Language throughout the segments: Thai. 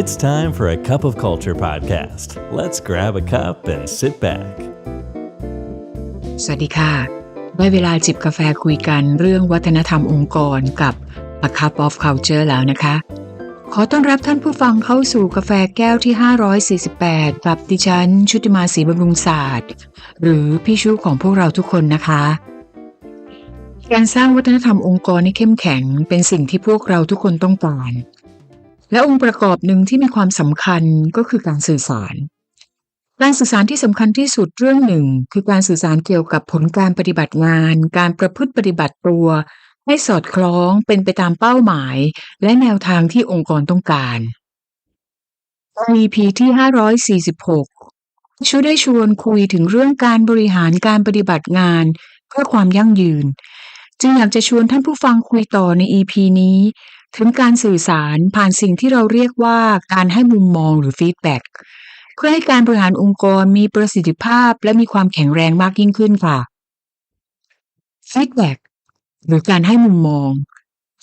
It's time for a Cup of Culture podcast. Let's grab a cup and sit back. สวัสดีค่ะได้เวลาจิบกาแฟคุยกันเรื่องวัฒนธรรมองค์กรกับ A Cup of Culture แล้วนะคะ ขอต้อนรับท่านผู้ฟังเข้าสู่กาแฟแก้วที่ 548 กับดิฉัน ชุติมาศรีบำรุงศาสตร์ หรือพี่ชูของพวกเราทุกคนนะคะ การสร้างวัฒนธรรมองค์กรให้เข้มแข็ง เป็นสิ่งที่พวกเราทุกคนต้องการ และองค์ประกอบหนึ่งที่มีความสำคัญก็คือการสื่อสาร การสื่อสารที่สำคัญที่สุดเรื่องหนึ่ง คือการสื่อสารเกี่ยวกับผลการปฏิบัติงาน การประพฤติปฏิบัติตัว ให้สอดคล้องเป็นไปตามเป้าหมาย และแนวทางที่องค์กรต้องการ EP ที่ 546ชูได้ชวนคุยถึงเรื่องการบริหารการปฏิบัติงานเพื่อความยั่งยืน จึงอยากจะชวนท่านผู้ฟังคุยต่อใน EP นี้ ถึงการสื่อสารผ่านสิ่งที่เราเรียกว่าการให้มุมมองหรือฟีดแบ็กเพื่อให้การบริหารองค์กรมีประสิทธิภาพและมีความแข็งแรงมากยิ่งขึ้นค่ะฟีดแบ็กหรือการให้มุมมอง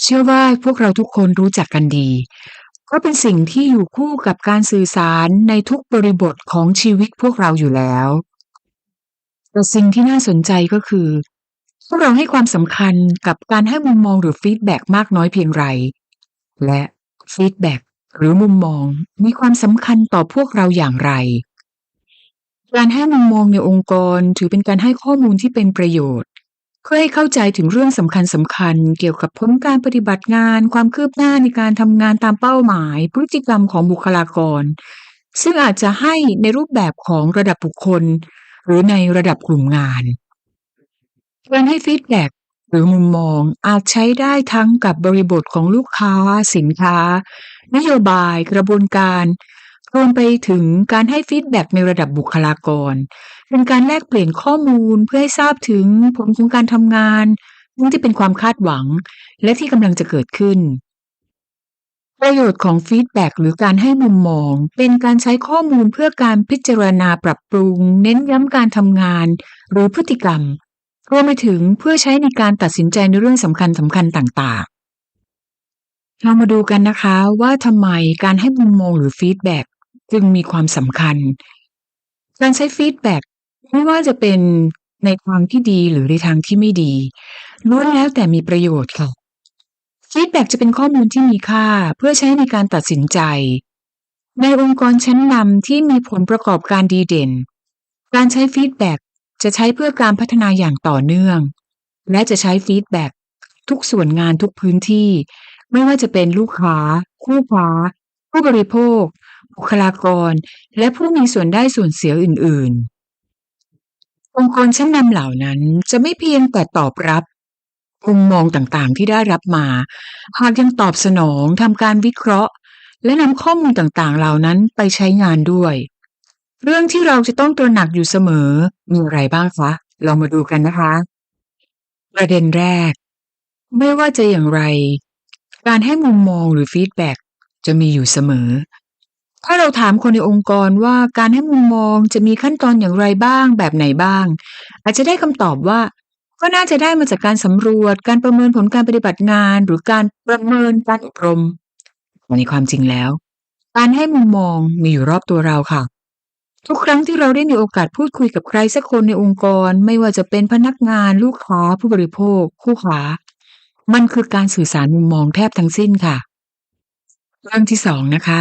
เชื่อว่าพวกเราทุกคนรู้จักกันดี ก็เป็นสิ่งที่อยู่คู่กับการสื่อสารในทุกบริบทของชีวิตพวกเราอยู่แล้วแต่สิ่งที่น่าสนใจก็คือพวกเราให้ความสำคัญกับการให้มุมมองหรือฟีดแบ็กมากน้อยเพียงไร และฟีดแบ็กหรือมุมมองมีความสำคัญต่อพวกเราอย่างไร การให้มุมมองในองค์กรถือเป็นการให้ข้อมูลที่เป็นประโยชน์ เพื่อให้เข้าใจถึงเรื่องสำคัญสำคัญเกี่ยวกับผลการปฏิบัติงาน ความคืบหน้าในการทำงานตามเป้าหมาย พฤติกรรมของบุคลากร ซึ่งอาจจะให้ในรูปแบบของระดับบุคคล หรือในระดับกลุ่มงานการให้ฟีดแบ็ก หรือมุมมองอาจใช้ได้ทั้งกับบริบทของลูกค้า สินค้า นโยบาย กระบวนการรวมไปถึงการให้ฟีดแบ็กในระดับบุคลากร เป็นการแลกเปลี่ยนข้อมูลเพื่อให้ทราบถึงผลของการทำงานที่เป็นความคาดหวัง และที่กำลังจะเกิดขึ้น ประโยชน์ของฟีดแบ็กหรือการให้มุมมอง เป็นการใช้ข้อมูลเพื่อการพิจารณาปรับปรุง เน้นย้ำการทำงาน หรือพฤติกรรม รวมไปถึงเพื่อใช้ในการตัดสินใจในเรื่องสำคัญสำคัญต่างๆ เรามาดูกันนะคะว่าทำไมการให้มุมมองหรือฟีดแบ็กจึงมีความสำคัญ การใช้ฟีดแบ็กไม่ว่าจะเป็นในทางที่ดีหรือในทางที่ไม่ดีล้วนแล้วแต่มีประโยชน์ค่ะฟีดแบ็กจะเป็นข้อมูลที่มีค่าเพื่อใช้ในการตัดสินใจ ในองค์กรชั้นนำที่มีผลประกอบการดีเด่น การใช้ฟีดแบ็ก จะใช้เพื่อการพัฒนาอย่างต่อเนื่อง และจะใช้ฟีดแบ็กทุกส่วนงานทุกพื้นที่ ไม่ว่าจะเป็นลูกค้า คู่ค้า ผู้บริโภค บุคลากร และผู้มีส่วนได้ส่วนเสียอื่น ๆ องค์กรชั้นนำเหล่านั้นจะไม่เพียงแต่ตอบรับมุมมองต่างๆ ที่ได้รับมา หากยังตอบสนองทำการวิเคราะห์ และนำข้อมูลต่างๆ เหล่านั้นไปใช้งานด้วย เรื่องที่เราจะต้องตระหนักอยู่เสมอ มีอะไรบ้างคะลองมาดูกันนะคะ ประเด็นแรก ไม่ว่าจะอย่างไร การให้มุมมองหรือฟีดแบ็กจะมีอยู่เสมอ ถ้าเราถามคนในองค์กรว่าการให้มุมมองจะมีขั้นตอนอย่างไรบ้าง แบบไหนบ้าง อาจจะได้คำตอบว่า ก็น่าจะได้มาจากการสำรวจ การประเมินผลการปฏิบัติงาน หรือการประเมินการอบรมในความจริงแล้ว การให้มุมมองมีอยู่รอบตัวเราค่ะ ทุกครั้งที่เราได้มีโอกาสพูดคุยกับใครสักคนในองค์กร ไม่ว่าจะเป็นพนักงานลูกค้าผู้บริโภค คู่ค้ามันคือการสื่อสารมุมมองแทบทั้งสิ้นค่ะ เรื่องที่สองนะคะ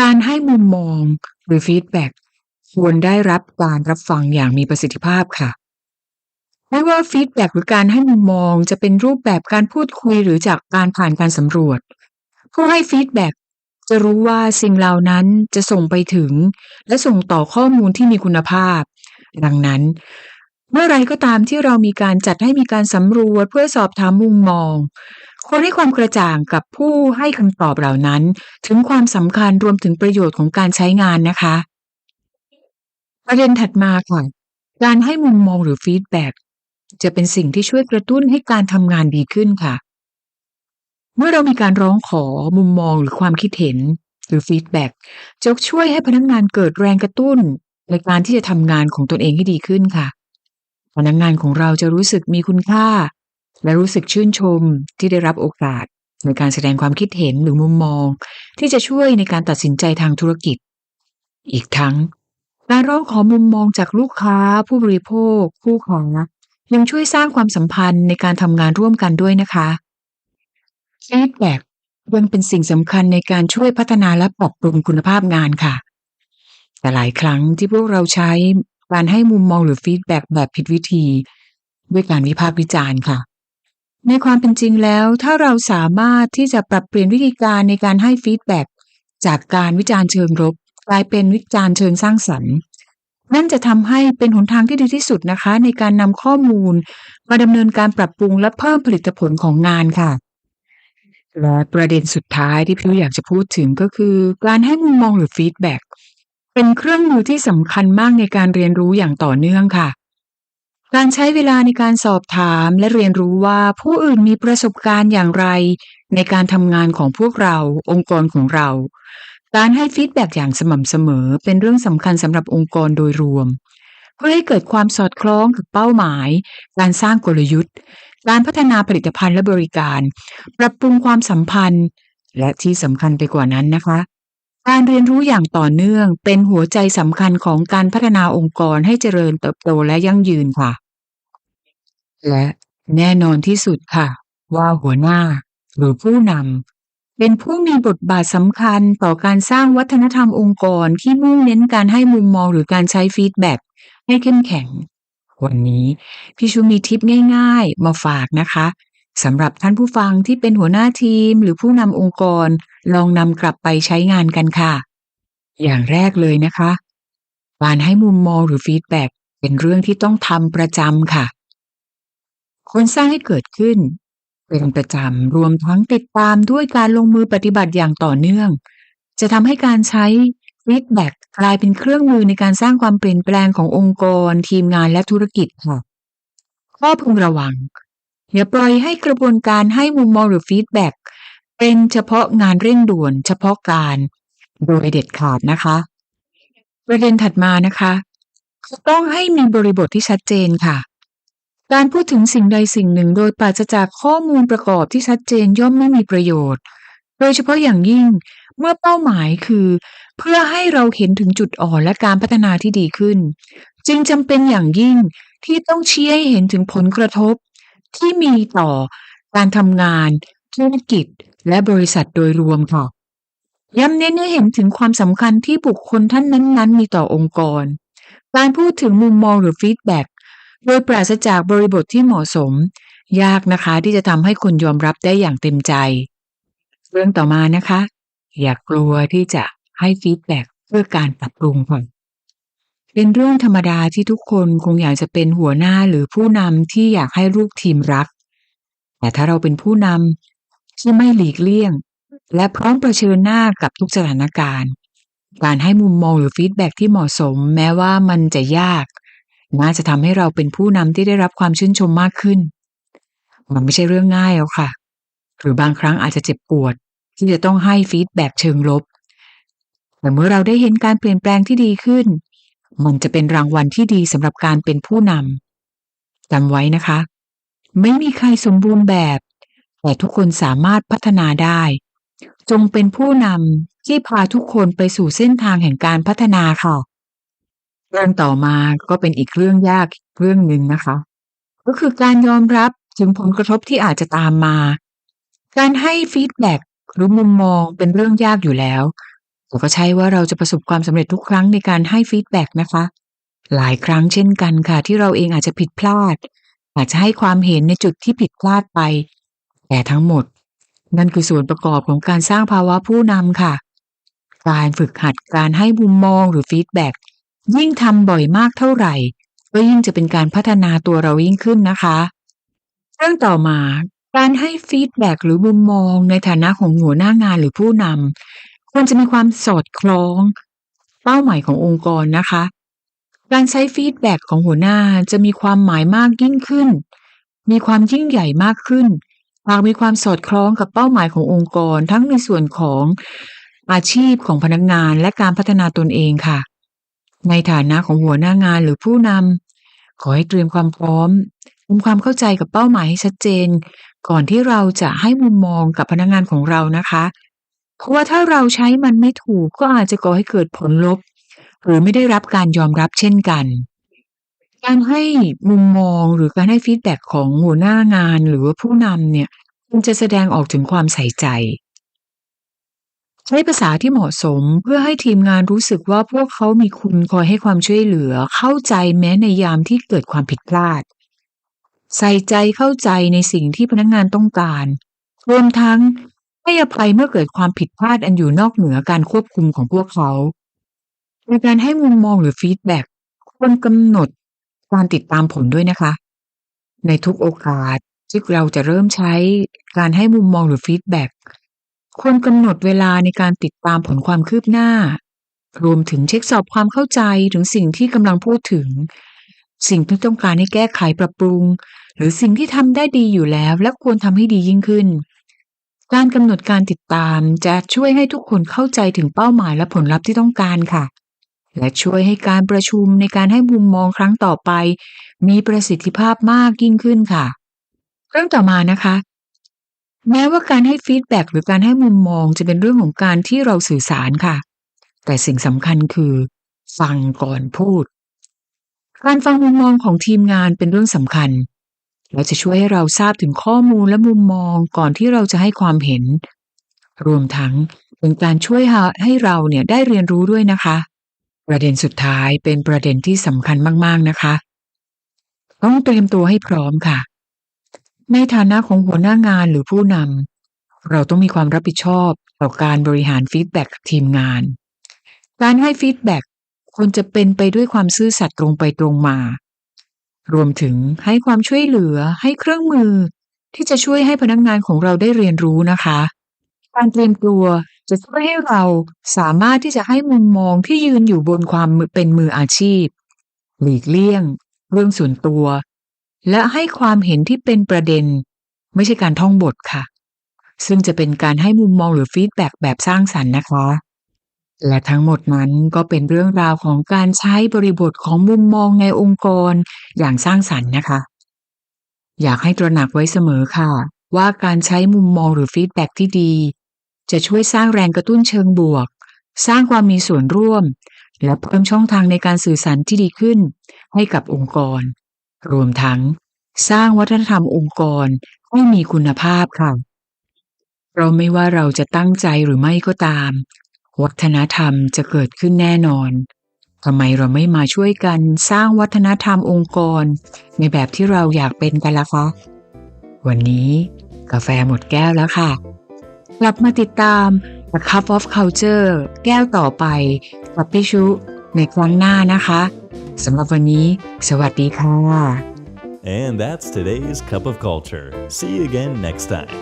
การให้มุมมองหรือฟีดแบ็กควรได้รับการรับฟังอย่างมีประสิทธิภาพค่ะ ไม่ว่าฟีดแบ็กหรือการให้มุมมองจะเป็นรูปแบบการพูดคุยหรือจากการผ่านการสำรวจผู้ให้ฟีดแบ็ก จะรู้ว่าสิ่งเหล่านั้นจะส่งไปถึง และส่งต่อข้อมูลที่มีคุณภาพ ดังนั้น เมื่อไรก็ตามที่เรามีการจัดให้มีการสำรวจเพื่อสอบถามมุมมองควรให้ความกระจ่างกับผู้ให้คำตอบเหล่านั้น ถึงความสำคัญรวมถึงประโยชน์ของการใช้งานนะคะ ประเด็นถัดมาค่ะการให้มุมมองหรือฟีดแบ็จะเป็นสิ่งที่ช่วยกระตุ้นให้การทำงานดีขึ้นค่ะ เมื่อเรามีการร้องขอมุมมองหรือความคิดเห็นหรือฟีดแบ็กจะช่วยให้พนักงานเกิดแรงกระตุ้น ในการที่จะทำงานของตนเองให้ดีขึ้นค่ะ พนักงานของเราจะรู้สึกมีคุณค่า และรู้สึกชื่นชมที่ได้รับโอกาส ในการแสดงความคิดเห็นหรือมุมมอง ที่จะช่วยในการตัดสินใจทางธุรกิจ อีกทั้ง การร้องขอมุมมองจากลูกค้า ผู้บริโภค คู่ค้ายังช่วยสร้างความสัมพันธ์ในการทำงานร่วมกันด้วยนะคะ ฟีดแบ็กยังเป็นสิ่งสำคัญในการช่วยพัฒนาและปรับปรุงคุณภาพงานค่ะ แต่หลายครั้งที่พวกเราใช้การให้มุมมองหรือฟีดแบ็กแบบผิดวิธี ด้วยการวิพากษ์วิจารณ์ค่ะ ในความเป็นจริงแล้ว ถ้าเราสามารถที่จะปรับเปลี่ยนวิธีการในการให้ฟีดแบ็กจากการวิจารณ์เชิงลบกลายเป็นวิจารณ์เชิงสร้างสรรค์นั่นจะทำให้เป็นหนทางที่ดีที่สุดนะคะ ในการนำข้อมูล มาดำเนินการปรับปรุงและเพิ่มผลิตผลของงานค่ะ และประเด็นสุดท้ายที่พี่อยากจะพูดถึงก็คือ การให้มุมมองหรือฟีดแบ็กเป็นเครื่องมือที่สำคัญมากในการเรียนรู้อย่างต่อเนื่องค่ะ การใช้เวลาในการสอบถามและเรียนรู้ว่าผู้อื่นมีประสบการณ์อย่างไร ในการทำงานของพวกเรา องค์กรของเรา การให้ฟีดแบ็กอย่างสม่ำเสมอ เป็นเรื่องสำคัญสำหรับองค์กรโดยรวม เพื่อให้เกิดความสอดคล้องกับเป้าหมาย การสร้างกลยุทธ์ การพัฒนาผลิตภัณฑ์และบริการ ปรับปรุงความสัมพันธ์ และที่สำคัญไปกว่านั้นนะคะ การเรียนรู้อย่างต่อเนื่องเป็นหัวใจสำคัญของการพัฒนาองค์กรให้เจริญเติบโตและยั่งยืนค่ะ และแน่นอนที่สุดค่ะ ว่าหัวหน้าหรือผู้นำเป็นผู้มีบทบาทสำคัญต่อการสร้างวัฒนธรรมองค์กรที่มุ่งเน้นการให้มุมมองหรือการใช้ฟีดแบ็กให้เข้มแข็ง วันนี้พี่ชูมีทิปง่าย ๆ มาฝากนะคะสำหรับท่านผู้ฟังที่เป็นหัวหน้าทีม หรือผู้นำองค์กรลองนำกลับไปใช้งานกันค่ะ อย่างแรกเลยนะคะการให้มุมมองหรือฟีดแบ็กเป็นเรื่องที่ต้องทำประจำค่ะควรสร้างให้เกิดขึ้น เป็นประจำรวมทั้งติดตามด้วยการลงมือปฏิบัติอย่างต่อเนื่อง จะทำให้การใช้ ฟีดแบ็กกลายเป็นเครื่องมือในการสร้างความเปลี่ยนแปลงขององค์กร ทีมงานและธุรกิจค่ะ ข้อพึงระวัง อย่าปล่อยให้กระบวนการให้มุมมองหรือฟีดแบ็กเป็นเฉพาะงานเร่งด่วน เฉพาะการโดยเด็ดขาดนะคะ ประเด็นถัดมานะคะต้องให้มีบริบทที่ชัดเจนค่ะ การพูดถึงสิ่งใดสิ่งหนึ่งโดยปราศจากข้อมูลประกอบที่ชัดเจนย่อมไม่มีประโยชน์ โดยเฉพาะอย่างยิ่ง เมื่อเป้าหมายคือ เพื่อให้เราเห็นถึงจุดอ่อนและการพัฒนาที่ดีขึ้น จึงจำเป็นอย่างยิ่งที่ต้องชี้ให้เห็นถึงผลกระทบ ที่มีต่อการทำงาน ธุรกิจ และบริษัทโดยรวมค่ะย้ำเน้นให้เห็นถึงความสำคัญที่บุคคลท่านนั้น ๆ มีต่อองค์กร การพูดถึงมุมมองหรือฟีดแบ็กโดยปราศจากบริบทที่เหมาะสม ยากนะคะที่จะทำให้คนยอมรับได้อย่างเต็มใจ เรื่องต่อมานะคะ อย่ากลัวที่จะให้ฟีดแบ็กเพื่อการปรับปรุงค่ะเป็นเรื่องธรรมดาที่ทุกคนคงอยากจะเป็นหัวหน้าหรือผู้นำที่อยากให้ลูกทีมรัก แต่ถ้าเราเป็นผู้นำที่ไม่หลีกเลี่ยง และพร้อมประชิญหน้ากับทุกสถานการณ์ การให้มุมมองหรือฟีดแบ็กที่เหมาะสม แม้ว่ามันจะยากน่าจะทำให้เราเป็นผู้นำที่ได้รับความชื่นชมมากขึ้น มันไม่ใช่เรื่องง่ายหรอกค่ะ หรือบางครั้งอาจจะเจ็บปวด ที่จะต้องให้ฟีดแบ็กเชิงลบ แต่เมื่อเราได้เห็นการเปลี่ยนแปลงที่ดีขึ้น มันจะเป็นรางวัลที่ดีสำหรับการเป็นผู้นำจำไว้นะคะ ไม่มีใครสมบูรณ์แบบ แต่ทุกคนสามารถพัฒนาได้ จงเป็นผู้นำที่พาทุกคนไปสู่เส้นทางแห่งการพัฒนาค่ะเรื่องต่อมาก็เป็นอีกเรื่องยากเรื่องหนึ่งนะคะ ก็คือการยอมรับถึงผลกระทบที่อาจจะตามมา การให้ฟีดแบ็ก หรือมุมมองเป็นเรื่องยากอยู่แล้วแต่ก็ใช่ว่าเราจะประสบความสำเร็จทุกครั้งในการให้ฟีดแบ็กนะคะ หลายครั้งเช่นกันค่ะ ที่เราเองอาจจะผิดพลาด อาจจะให้ความเห็นในจุดที่ผิดพลาดไป แต่ทั้งหมด นั่นคือส่วนประกอบของการสร้างภาวะผู้นำค่ะ การฝึกหัดการให้มุมมองหรือฟีดแบ็กยิ่งทำบ่อยมากเท่าไหร่ ก็ยิ่งจะเป็นการพัฒนาตัวเรายิ่งขึ้นนะคะ เรื่องต่อมา การให้ฟีดแบ็กหรือมุมมองในฐานะของหัวหน้างานหรือผู้นำควรจะมีความสอดคล้อง เป้าหมายขององค์กรนะคะ การใช้ฟีดแบ็กของหัวหน้าจะมีความหมายมากยิ่งขึ้น มีความยิ่งใหญ่มากขึ้นหากมีความสอดคล้องกับเป้าหมายขององค์กร ทั้งในส่วนของอาชีพของพนักงานและการพัฒนาตนเองค่ะ ในฐานะของหัวหน้างานหรือผู้นำขอให้เตรียมความพร้อมทำความเข้าใจกับเป้าหมายให้ชัดเจน ก่อนที่เราจะให้มุมมองกับพนักงานของเรานะคะ เพราะว่าถ้าเราใช้มันไม่ถูกก็อาจจะก่อให้เกิดผลลบ หรือไม่ได้รับการยอมรับเช่นกัน การให้มุมมองหรือการให้ฟีดแบ็กของหัวหน้างานหรือว่าผู้นำเนี่ยมันจะแสดงออกถึงความใส่ใจ ใช้ภาษาที่เหมาะสมเพื่อให้ทีมงานรู้สึกว่าพวกเขามีคุณคอยให้ความช่วยเหลือเข้าใจแม้ในยามที่เกิดความผิดพลาด ใส่ใจเข้าใจในสิ่งที่พนักงานต้องการ รวมทั้งให้อภัยเมื่อเกิดความผิดพลาดอันอยู่นอกเหนือการควบคุมของพวกเขาในการให้มุมมองหรือฟีดแบ็กควรกำหนดการติดตามผลด้วยนะคะ ในทุกโอกาสที่เราจะเริ่มใช้การให้มุมมองหรือฟีดแบ็กควรกำหนดเวลาในการติดตามผลความคืบหน้า รวมถึงเช็คสอบความเข้าใจถึงสิ่งที่กำลังพูดถึง สิ่งที่ต้องการให้แก้ไขปรับปรุง หรือสิ่งที่ทำได้ดีอยู่แล้วและควรทำให้ดียิ่งขึ้น การกำหนดการติดตามจะช่วยให้ทุกคนเข้าใจถึงเป้าหมายและผลลัพธ์ที่ต้องการค่ะ และช่วยให้การประชุมในการให้มุมมองครั้งต่อไป มีประสิทธิภาพมากยิ่งขึ้นค่ะเรื่องต่อมานะคะ แม้ว่าการให้ฟีดแบ็กหรือการให้มุมมองจะเป็นเรื่องของการที่เราสื่อสารค่ะ แต่สิ่งสำคัญคือ ฟังก่อนพูด การฟังมุมมองของทีมงานเป็นเรื่องสำคัญ และจะช่วยให้เราทราบถึงข้อมูลและมุมมองก่อนที่เราจะให้ความเห็น รวมทั้งเป็นการช่วยให้เราเนี่ยได้เรียนรู้ด้วยนะคะ ประเด็นสุดท้ายเป็นประเด็นที่สำคัญมากๆนะคะ ต้องเตรียมตัวให้พร้อมค่ะ ในฐานะของหัวหน้างานหรือผู้นำเราต้องมีความรับผิดชอบต่อการบริหารฟีดแบ็กทีมงาน การให้ฟีดแบ็กควรจะเป็นไปด้วยความซื่อสัตย์ตรงไปตรงมา รวมถึงให้ความช่วยเหลือให้เครื่องมือ ที่จะช่วยให้พนักงานของเราได้เรียนรู้นะคะ การเตรียมตัวจะช่วยให้เราสามารถที่จะให้มุมมองที่ยืนอยู่บนความเป็นมืออาชีพ หลีกเลี่ยง เรื่องส่วนตัว และให้ความเห็นที่เป็นประเด็น ไม่ใช่การท่องบทค่ะ ซึ่งจะเป็นการให้มุมมองหรือฟีดแบ็กแบบสร้างสรรค์นะคะ และทั้งหมดนั้นก็เป็นเรื่องราวของการใช้บริบทของมุมมองในองค์กรอย่างสร้างสรรค์นะคะ อยากให้ตระหนักไว้เสมอค่ะ ว่าการใช้มุมมองหรือฟีดแบ็กที่ดี จะช่วยสร้างแรงกระตุ้นเชิงบวก สร้างความมีส่วนร่วม และเพิ่มช่องทางในการสื่อสารที่ดีขึ้น ให้กับองค์กร รวมทั้ง สร้างวัฒนธรรมองค์กรให้มีคุณภาพค่ะเราไม่ว่าเราจะตั้งใจหรือไม่ก็ตาม วัฒนธรรมจะเกิดขึ้นแน่นอนทำไมเราไม่มาช่วยกันสร้างวัฒนธรรมองค์กร ในแบบที่เราอยากเป็นกันล่ะคะ วันนี้กาแฟหมดแก้วแล้วค่ะ กลับมาติดตาม The Cup of Culture แก้วต่อไปกับพี่ชุในครั้งหน้านะคะสำหรับวันนี้ สวัสดีค่ะ And that's today's Cup of Culture. See you again next time.